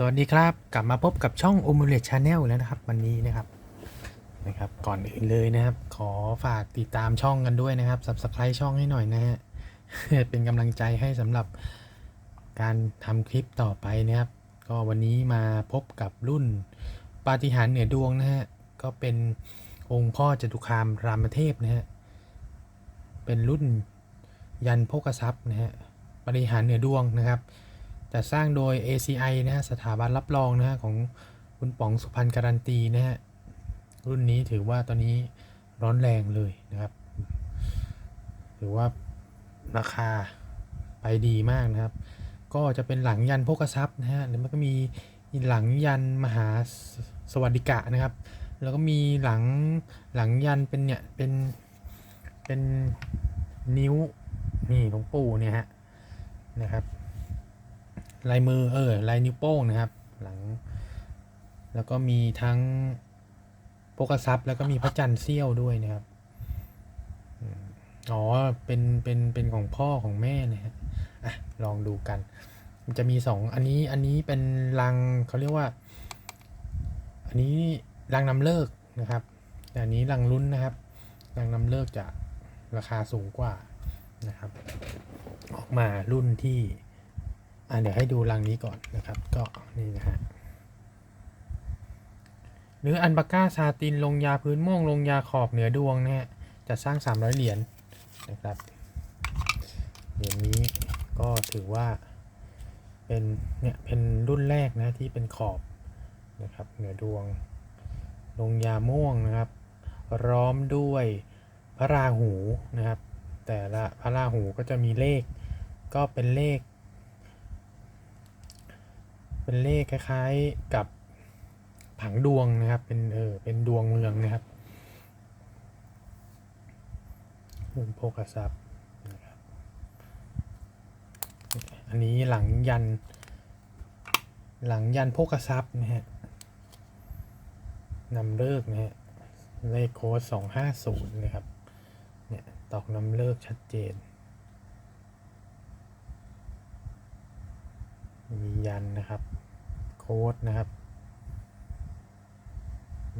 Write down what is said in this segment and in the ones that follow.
สวัสดีครับกลับมาพบกับช่อง o m u l e t Channel แล้วนะครับ วันนี้นะครับนะครับ ก่อนอื่นเลยนะครับ ขอฝากติดตามช่องกันด้วยนะครับ Subscribe ช่องให้หน่อยนะฮะเป็นกำลังใจให้สำหรับการทำคลิปต่อไปนะครับ ก็วันนี้มาพบกับรุ่นปาฏิหาริย์เหนือดวงนะฮะก็เป็นองค์พ่อจตุคามรามเทพนะฮะเป็นรุ่นยันโภกทรัพย์นะฮะปาฏิหาริย์เหนือดวงนะครับ จัดสร้างโดย ACI นะฮะสถาบันรับรองนะฮะของคุณป๋องสุพรรณการันตีนะฮะรุ่นนี้ถือว่าตอนนี้ร้อนแรงเลยนะครับ ถือว่าราคาไปดีมากนะครับ ก็จะเป็นหลังยันโภกทรัพย์นะฮะแล้วมันก็มีหลังยันมหาสวัสดิกะนะครับ แล้วก็มีหลังหลังยันเป็นเนี่ยเป็นเป็นนิ้วนี่หลวงปู่เนี่ยฮะนะครับ ลายมือเออลายนิ้วโป้งนะครับ หลัง แล้วก็มีทั้งโปกซับแล้วก็มีพระจันทร์เสี้ยวด้วยนะครับอ๋อเป็นเป็นเป็นของพ่อของแม่นะฮะอะลองดูกัน มันจะมีสองอันนี้อันนี้เป็นรังเขาเรียกว่า อันนี้รังนำเลิกนะครับแต่อันนี้รังลุ้นนะครับรังนำเลิกจะราคาสูงกว่านะครับ ออกมารุ่นที่ เดี๋ยวให้ดูรังนี้ก่อนนะครับ ก็นี่นะฮะเนื้ออันบาก้าซาตินลงยาพื้นม่วงลงยาขอบเหนือดวงนะฮะจะสร้าง 300 เหรียญนะครับเหรียญนี้ก็ถือว่าเป็นเนี่ยเป็นรุ่นแรกนะที่เป็นขอบนะครับเหนือดวง ลงยาม่วงนะครับร้อมด้วยพระราหูนะครับ แต่ละพระราหูก็จะมีเลขก็เป็นเลข เป็นเลขคล้ายๆกับผังดวงนะครับ เป็นเออเป็นดวงเมืองนะครับรุ่นโภกทรัพย์นะครับอันนี้หลังยัน หลังยันโภกทรัพย์นะฮะนำเลิกนะฮะเลขโค้ดสองห้าศูนย์นะครับเนี่ยตอกนำเลิกชัดเจน มียันนะครับ ค้ดนะครับ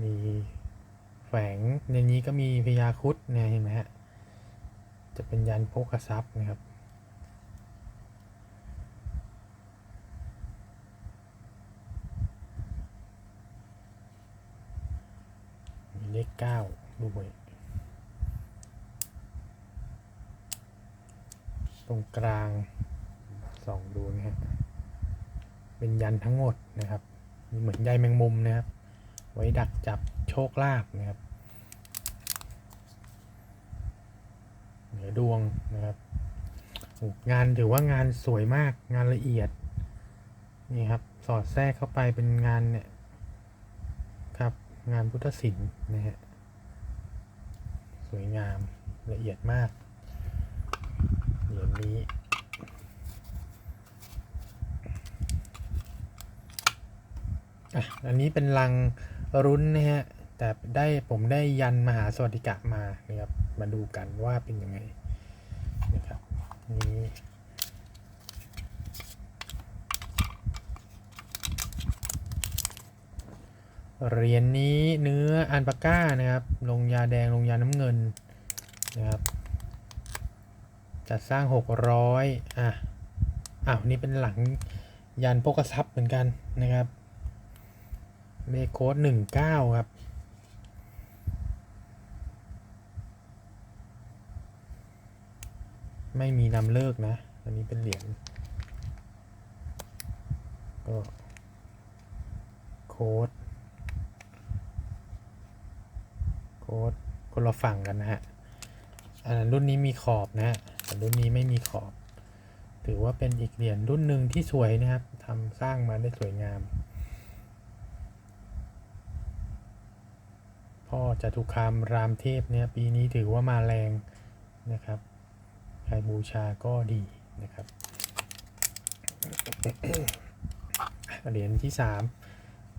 มีแฝงในนี้ก็มีพญาคุดเนี่ยเห็นไหมฮะ จะเป็นยันโภกทรัพย์นะครับ มีเลขเก้าด้วยตรงกลางสองดูนะฮะ เป็นยันทั้งหมดนะครับ เหมือนใยแมงมุมนะครับ ไว้ดักจับโชคลาภนะครับเหนือดวงนะครับงานถือว่างานสวยมากงานละเอียดนี่ครับสอดแทรกเข้าไปเป็นงานเนี่ยครับงานพุทธศิลป์นะฮะสวยงามละเอียดมากเหรียญนี้ อะอันนี้เป็นลังรุ้นนะฮะ แต่ได้ผมได้ยันมหาสวัสดิกะมานะครับ มาดูกันว่าเป็นยังไงนะครับนี่เหรียญนี้เนื้ออันปาก้านะครับ ลงยาแดงลงยาน้ำเงินนะครับ จัดสร้าง 600 อะ อ้าว นี่เป็นหลังยันโภกทรัพย์เหมือนกันนะครับ เลขโค้ดหนึ่งเก้าครับ ไม่มีนำเลิกนะ อันนี้เป็นเหรียญก็โค้ดโค้ดคนละฝั่งกันนะฮะอันรุ่นนี้มีขอบนะฮะแต่รุ่นนี้ไม่มีขอบ ถือว่าเป็นอีกเหรียญรุ่นหนึ่งที่สวยนะครับทำสร้างมาได้สวยงาม พ่อจตุคามรามเทพเนี่ยปีนี้ถือว่ามาแรงนะครับใครบูชาก็ดีนะครับเหรียญที่สาม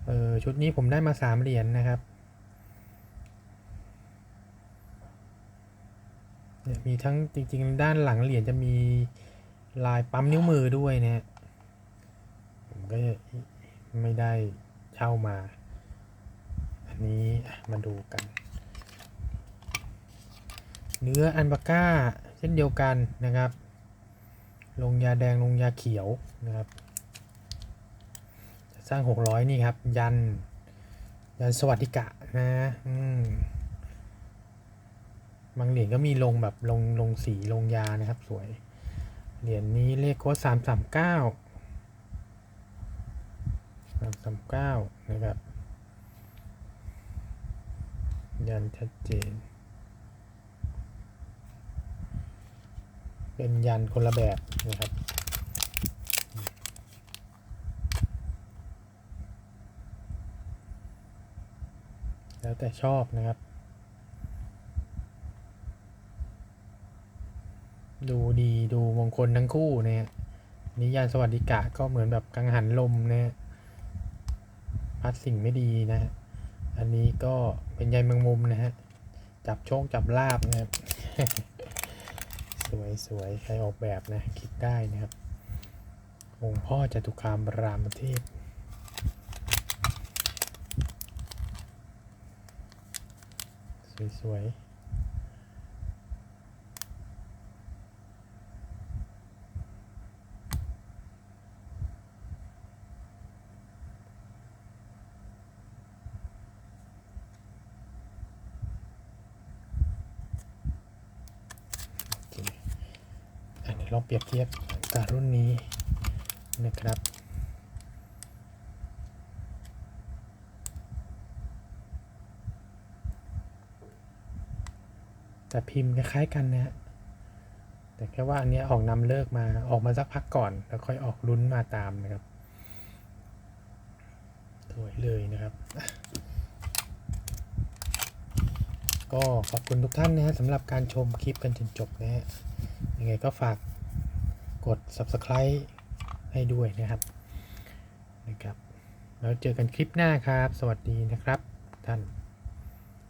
เออชุดนี้ผมได้มาสามเหรียญนะครับเนี่ยมีทั้งจริง ๆ ด้านหลังเหรียญจะมีลายปั๊มนิ้วมือด้วยนะฮะผมก็ไม่ได้เช่ามา นี้มาดูกัน เนื้ออันบาก้าเช่นเดียวกันนะครับ ลงยาแดงลงยาเขียวนะครับจะสร้าง 600 นี่ครับ ยัน ยันสวัสดิกะนะอืมบางเหรียญก็มีลงแบบลงลงสีลงยานะครับ สวย เหรียญนี้เลขโค้ดสามสามเก้าสามสามเก้านะครับ ยันชัดเจน เป็นยันคนละแบบนะครับแล้วแต่ชอบนะครับ ดูดีดูมงคลทั้งคู่นะฮะนิยานสวัสดิกะก็เหมือนแบบกังหันลมนะฮะพัดสิ่งไม่ดีนะฮะ อันนี้ก็เป็นใยแมงมุมนะฮะ จับโชคจับลาบนะครับ สวยสวยใครออกแบบนะ คิดได้นะครับ องค์พ่อจตุคามรามเทพสวยๆ โอเคอันนี้ ลองเปรียบเทียบกับรุ่นนี้นะครับ แต่พิมพ์คล้ายๆกันนะฮะแต่แค่ว่าอันนี้ออกนำเลิกมาออกมาสักพักก่อน แล้วค่อยออกลุ้นมาตามนะครับสวยเลยนะครับ ก็ขอบคุณทุกท่านนะฮะสำหรับการชมคลิปกันจนจบนะฮะยังไงก็ฝาก กด subscribe ให้ด้วยนะครับนะครับ แล้วเจอกันคลิปหน้าครับ สวัสดีนะครับท่าน